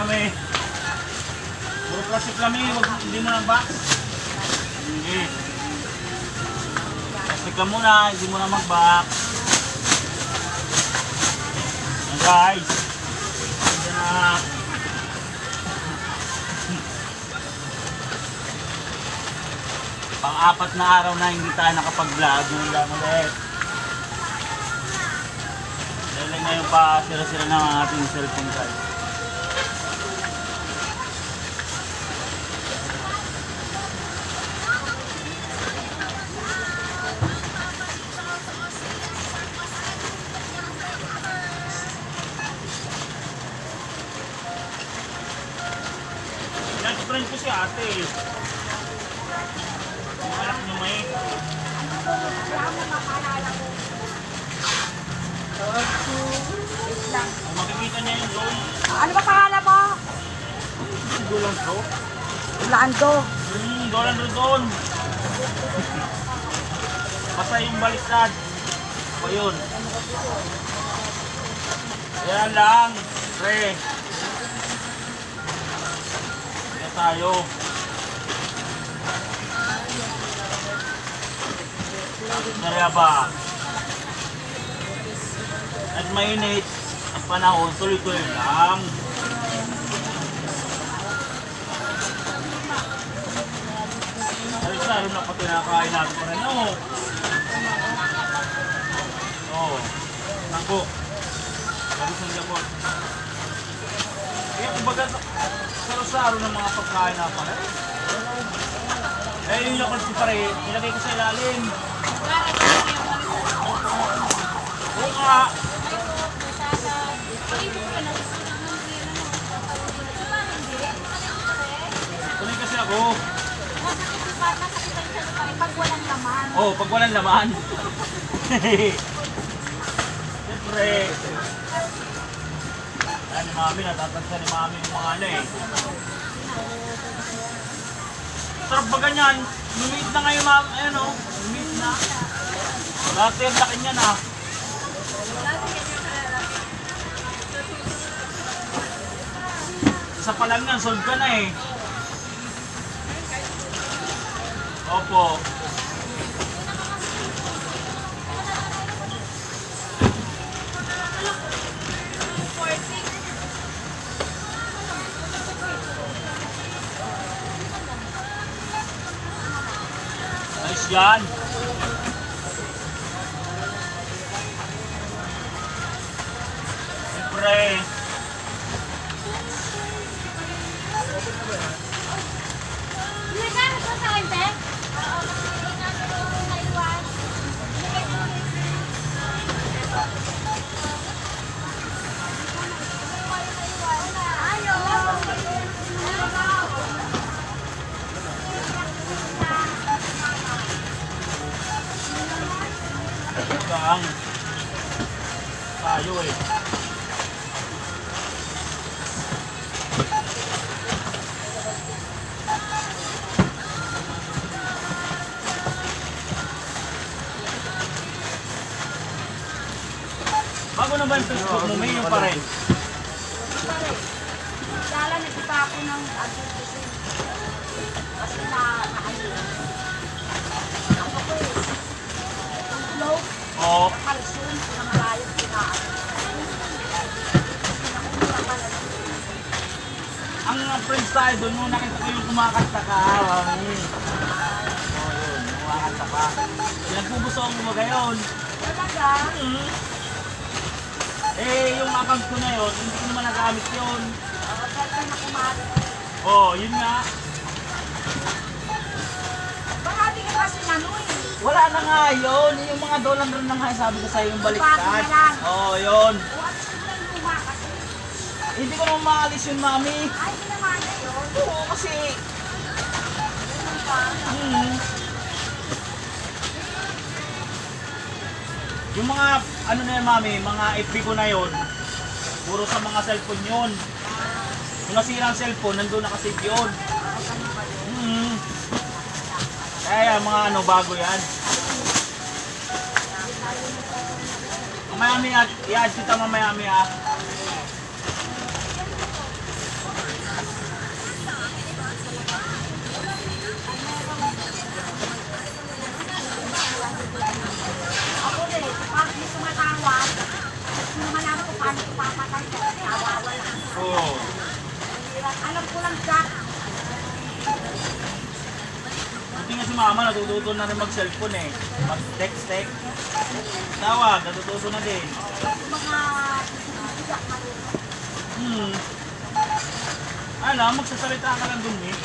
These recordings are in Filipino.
Kami. Puro plastic kami, wag hindi mo ng box. Hindi. Plastic lang muna, hindi mo na mag-box. Yan guys. Yan na. Pang-apat na araw na hindi tayo nakapag-vlog. Ngayon lang ulit. Dahil ngayon pa sira-sira ang ating cellphone guys. Si ate. Ang anak niyo may. Kung makikita niya yung loan, Ano ba pangalan mo? doon ko. Lando. Hmm, dolan rin doon. Basta yung baliktad. O yun. Ayan lang. Pre. Tayo. Narya ba? At mainit ang panahon, tuloy-tuloy lang. Sari-sari na pati nakakain natin pa rin. Oo. Oo. Nako. Sari-sari na po. Kaya kumbaga, saro-saro ng mga pagkain na pa rin. Eh, yung yakult ko pa rin, ilagay ko sa ilalim. Oo nga. Tuloy kasi ako. Pag walang laman. Oh, pag walang laman. Siyempre. Yan ni Mami, natatansa ni Mami yung mga ano eh. Sarap ba ganyan? Lumiit na ngayon, Mami. Ayan oh, lumiit na. Dati ang laki niyan ah. Isa pa lang yan, solve ka na eh. Opo. dyan. Bago na ba yung Facebook mo? May yung pa rin. Dala nagsipa ako ng advertising. Kasi na naayon. Ako ko eh. Ang Oo. kinaan. Ang friends tayo doon, nung nakita ko yung kumakanta ka, mami. Oo, yun, kumakanta ka. Pinagpupusoan mo ba gayon? Talaga, Hmm. Eh, yung account ko na yun, hindi ko naman nagamit yun. uh, dahil na kumari. Oo, oh, yun nga. Baka di ka kasi nanoy. Wala na nga yun. Yung mga dollar rin na nga sabi ko sa'yo yung baliktad. Oo, oh, yun. Hindi ko naman maalis yun, mami. Ay, di naman na yun. Oo, kasi... Hmm. Yung mga, ano na yan, mami, mga FB ko na yun, puro sa mga cellphone yun. Kung nasira ang cellphone, nandun nakasave yun. Hmm. Kaya mga ano, bago yan. Mamaya mi at i-add kita mamaya mi ah. Paano. Alam nga si mama, natututo na rin mag-cellphone eh. Mag-text-text. Tawag, natututo na din. Mga. Hmm. Ano, magsasalita ka lang dun eh.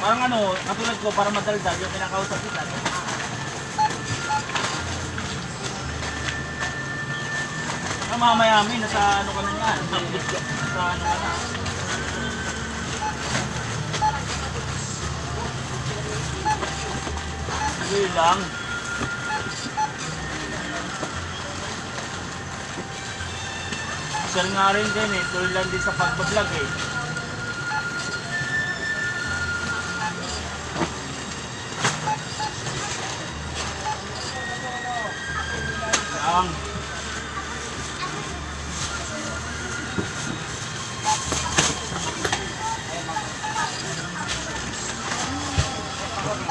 Parang ano, katulad ko, para madaldal yung pinakausap kita. Mamaya may nasa ano ka na yan. Nasa ano ka na. Sige lang. Sir nga rin din eh, tuloy lang din sa pagbablog eh. Lang Yung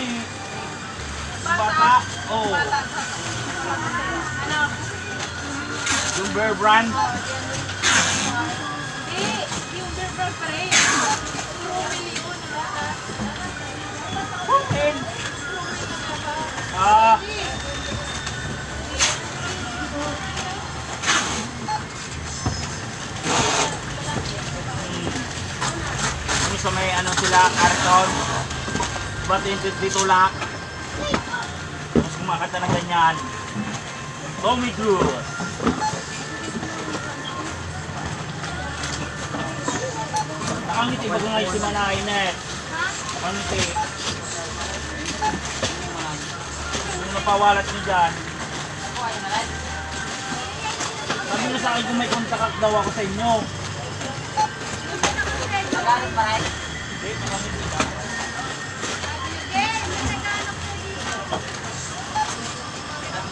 eh. Yung bata. Oh. Ano? Yung Bear Brand. Hindi. Yung verbal pa rin. Putin. Ah. Yung sa may ano sila, karton. Ba't yung lang? Mas kumakanta na ganyan. Tommy Cruise. Nakangiti ba kung ngayon si Manay Net? Nakangiti. Yung napawalat niyo dyan. Sabi niyo sa akin kung may contact daw ako sa inyo. Magaling pa rin. Hindi, nakangiti ka.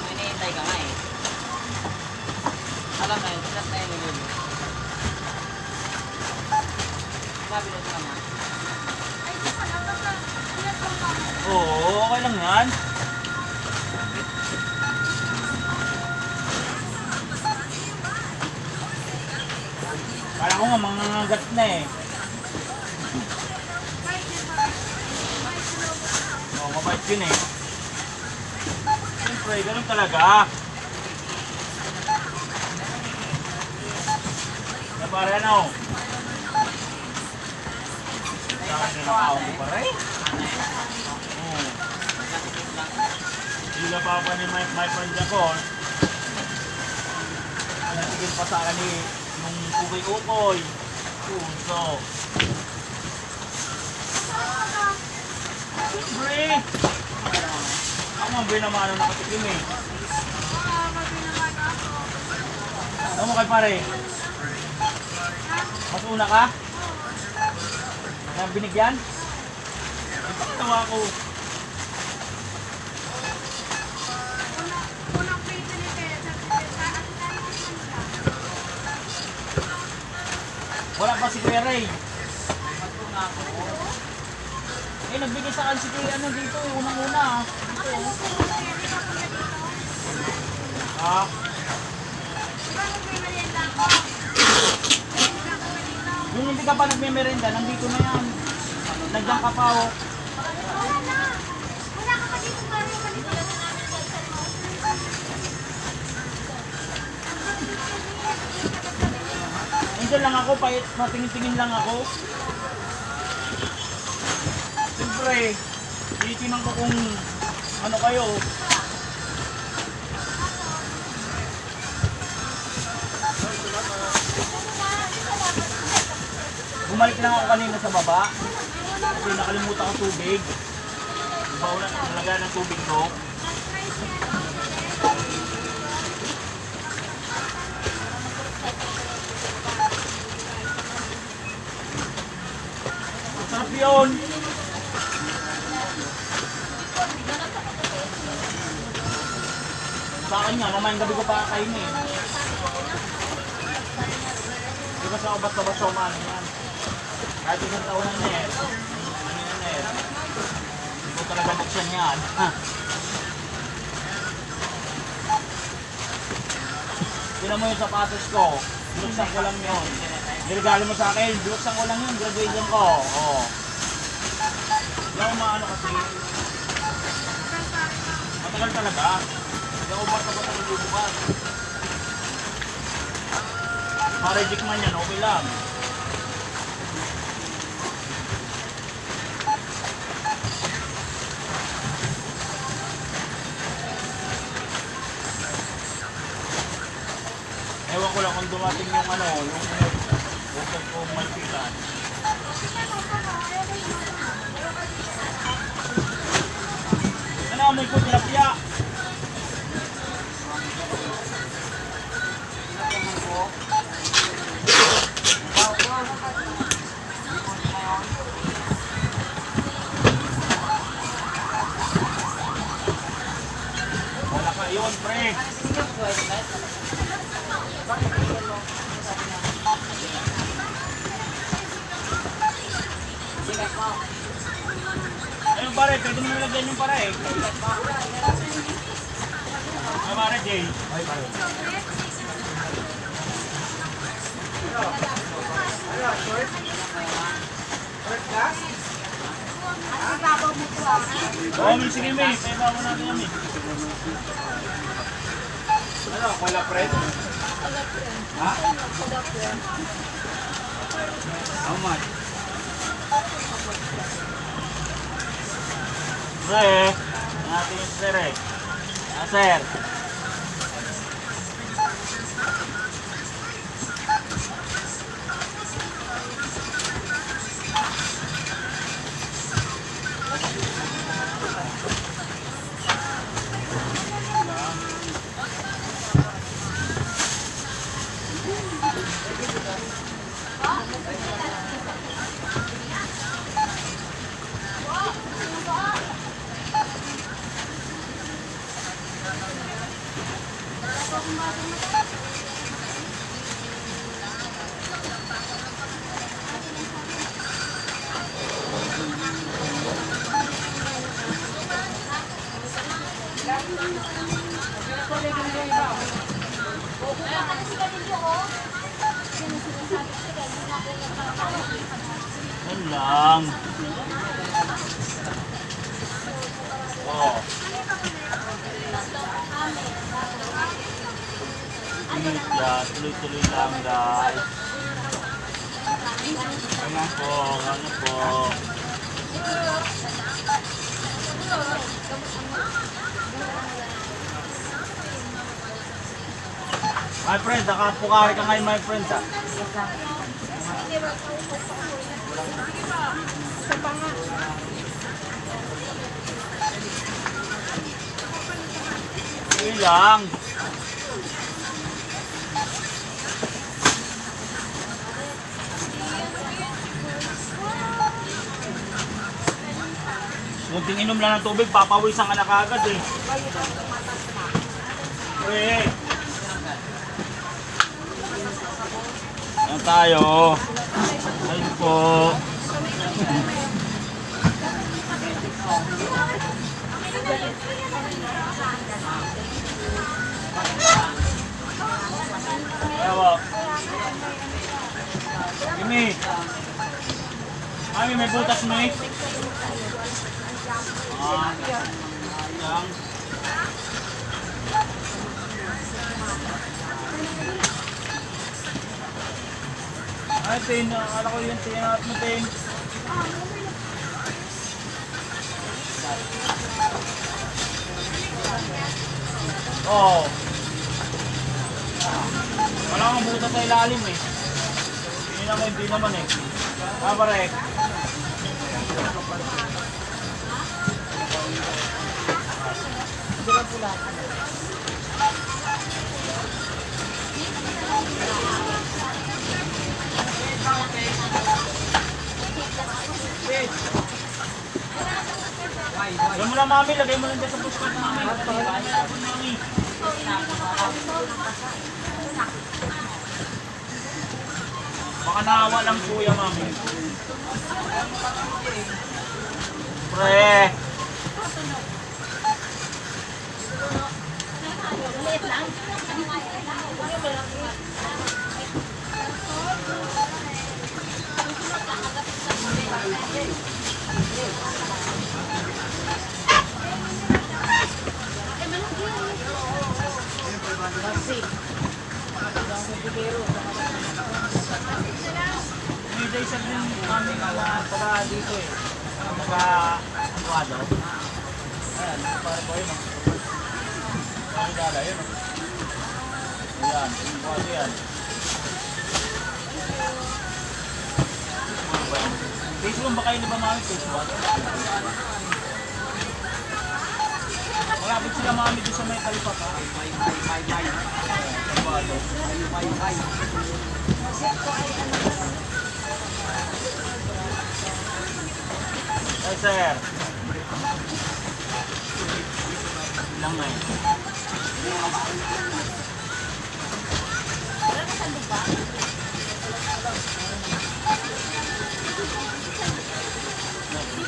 Hinihintay ka nga eh. Alam na yun, sikat na yun yun. Na sila nga. Oo, okay lang yan. Kala ko nga mangangagat na eh. Oo, mabait yun eh. Siyempre, ganun talaga. Na pare ano? Sa akin na nakao mo pare. Oo. Sila pa pa ni my, my friend ako. Natigil pa sa ni ukoy-ukoy. Puso. Siyempre. Ang binamano nakatikim eh. Ano mo kay pare? Mas una ka? Na binigyan? Ito tawa ko. Pa si Kuya Ray. Eh, nagbigay sa akin si Kuya ano dito, unang-una. ah. Dito. Ah, yung hindi ka pa nagme-merenda, nandito na yan. Nandiyan ka pa oh. Nandiyan lang ako, pahit matingin-tingin lang ako. Siyempre, titinan ko kung ano kayo. Bumalik lang ako kanina sa baba. Kasi nakalimutan ko tubig. Bawlan, nalaga ng tubig ko. Yun. Saka kanya, mamayang gabi ko pa kakainin. Di ba sa ubat sa man yan? Kahit isang taon na net. Ano yung net? Hindi ko talaga buksan yan. Ha? Tinan mo yung sapatos ko. Binuksan ko lang yun. Niregalo mo sa akin. Binuksan ko lang yun. Graduation ko. Oo. Hindi ako maano kasi. Matagal talaga. Hindi ako basta-basta nagbubukas. Ma-reject man yan, okay lang. Ewan ko lang kung dumating yung ano, yung bukod ko malpitan. Ano, amoy ko tilapia. Wala ka Oo, may sige may. Pwede mo natin eh. Ano, wala pre? Ha? How much? Pre, natin sir eh. Ah, sir. Yan lang. Oh. Yeah, tuloy-tuloy lang guys. Ano po, ano po. My friend, nakapukari ka ngayon my friend ah. Sige lang. Munting inom lang ng tubig, papawisan ka na kagad eh. Pre. Yan tayo. Ayun po. Ewa. Kimi. Mami, may butas mo eh. Ah, Ay, Tin, akala ko yun, tinangat mo, Tin. Oo. Oh. Wala kang butas sa ilalim eh. Hindi naman, hindi naman eh. Ah, pare. Lagay mo na mami, lagay mo lang dyan sa pushcart mami. Baka naawa lang kuya, mami. Pre. May Facebook ba kayo na ba mami? Facebook? Malapit sila mami doon sa may kalipata. May, may, may, may, may. Hey, sir. Ilang na yun?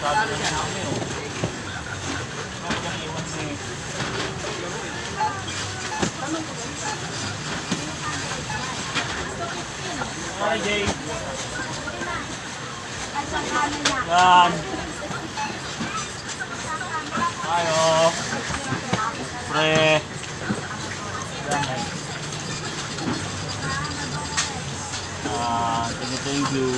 Sabi na namin, oh. Bakit yung iwan si... Hi, Jay. Niya. Yan. Ayo. Pre. Yan. Ah, thank you.